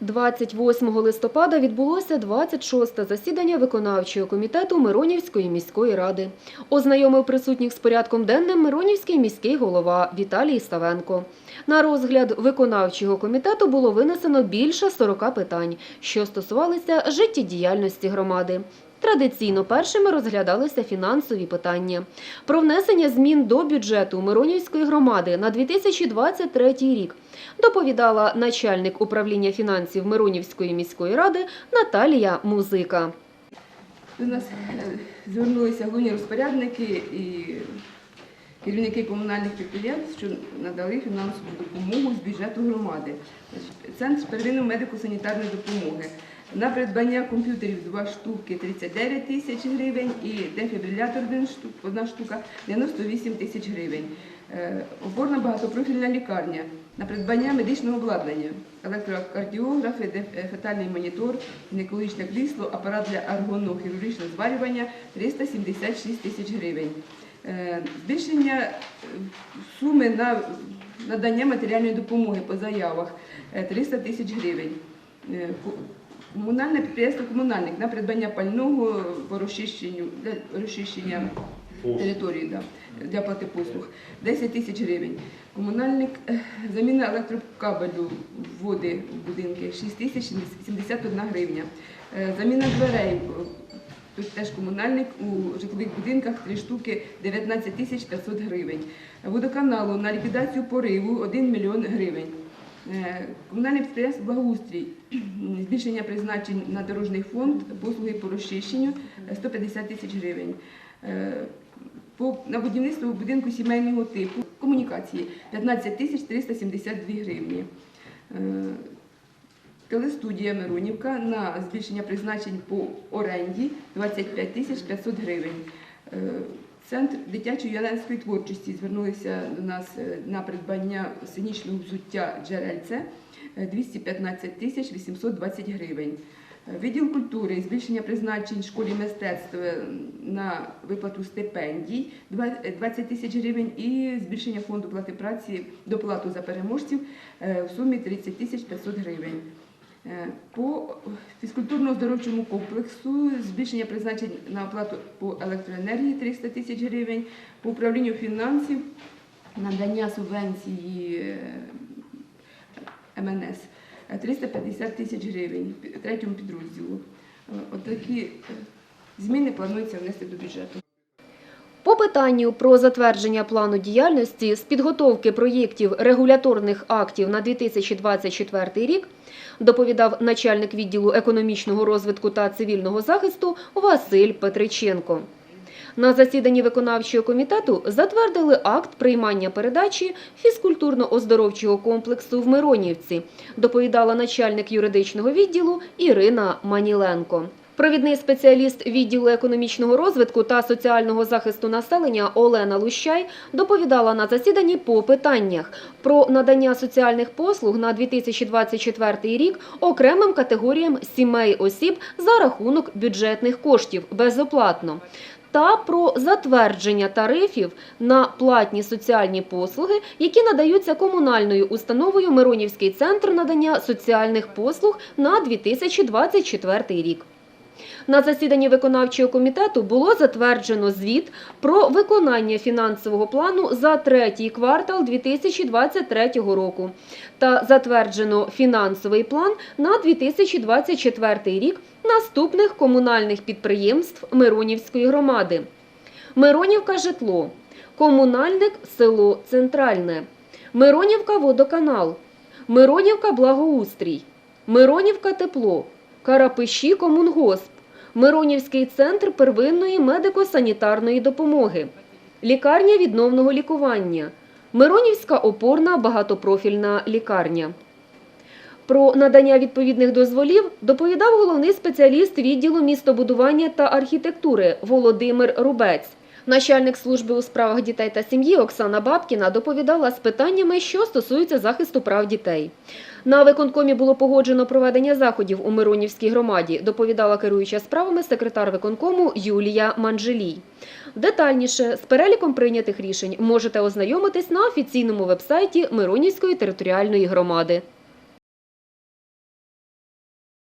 28 листопада відбулося 26-те засідання виконавчого комітету Миронівської міської ради. Ознайомив присутніх з порядком денним Миронівський міський голова Віталій Савенко. На розгляд виконавчого комітету було винесено більше 40 питань, що стосувалися життєдіяльності громади. Традиційно першими розглядалися фінансові питання. Про внесення змін до бюджету Миронівської громади на 2023 рік доповідала начальник управління фінансів Миронівської міської ради Наталія Музика. До нас е, звернулися головні розпорядники і керівники комунальних підприємств, що надали фінансову допомогу з бюджету громади. Центр первинної медико-санітарної допомоги. На придбання комп'ютерів два штуки 39 тисяч гривень і дефібрилятор один штук, одна штука 98 тисяч гривень. Е, Опорна багатопрофільна лікарня на придбання медичного обладнання, електрокардіографи, е, фетальний монітор, гінекологічне крісло, апарат для аргонохірургічного зварювання 376 тисяч гривень. Е, Збільшення суми на надання матеріальної допомоги по заявах е, 300 тисяч гривень. Комунальне підприємство комунальник на придбання пального по розчищенню для розчищення території да, для плати послуг 10 тисяч гривень. Комунальник е, заміна електрокабелю води в будинки 6 тисяч 71 гривня. Е, Заміна дверей тут теж комунальник у житлових будинках 3 штуки 19 тисяч 500 гривень. Водоканалу на ліквідацію пориву 1 мільйон гривень. Е, Комунальне підприємство благоустрій збільшення призначень на дорожній фонд, послуги по розчищенню е, 150 тисяч гривень. Е, на будівництво будинку сімейного типу комунікації 15 тисяч 372 гривні. Е, Телестудія Миронівка на збільшення призначень по оренді 25 тисяч 500 гривень. Е, Центр дитячої юнацької творчості звернулися до нас е, на придбання сценічного взуття джерельце е, 215 тисяч 820 гривень. Е, Відділ культури, збільшення призначень школі мистецтв е, на виплату стипендій е, 20 тисяч гривень і збільшення фонду плати праці доплату за переможців е, в сумі 30 тисяч 500 гривень. Е, По фізкультурно-оздоровчому комплексу збільшення призначень на оплату по електроенергії 300 тисяч гривень, по управлінню фінансів надання субвенції е, МНС е, 350 тисяч гривень третьому підрозділу. Е, Отакі е, зміни планується внести до бюджету. Питанню про затвердження плану діяльності з підготовки проєктів регуляторних актів на 2024 рік доповідав начальник відділу економічного розвитку та цивільного захисту Василь Петриченко. На засіданні виконавчого комітету затвердили акт приймання передачі фізкультурно-оздоровчого комплексу в Миронівці, доповідала начальник юридичного відділу Ірина Маніленко. Провідний спеціаліст відділу економічного розвитку та соціального захисту населення Олена Лущай доповідала на засіданні по питаннях про надання соціальних послуг на 2024 рік окремим категоріям сімей осіб за рахунок бюджетних коштів безоплатно. Та про затвердження тарифів на платні соціальні послуги, які надаються комунальною установою Миронівський центр надання соціальних послуг на 2024 рік. На засіданні виконавчого комітету було затверджено звіт про виконання фінансового плану за третій квартал 2023 року та затверджено фінансовий план на 2024 рік наступних комунальних підприємств Миронівської громади. Миронівка житло, комунальник село Центральне, Миронівка водоканал, Миронівка благоустрій, Миронівка тепло, Карапиші комунгосп, Миронівський центр первинної медико-санітарної допомоги, лікарня відновного лікування, Миронівська опорна багатопрофільна лікарня. Про надання відповідних дозволів доповідав головний спеціаліст відділу містобудування та архітектури Володимир Рубець. Начальник служби у справах дітей та сім'ї Оксана Бабкіна доповідала з питаннями, що стосуються захисту прав дітей. На виконкомі було погоджено проведення заходів у Миронівській громаді, доповідала керуюча справами секретар виконкому Юлія Манджелій. Детальніше з переліком прийнятих рішень можете ознайомитись на офіційному вебсайті Миронівської територіальної громади.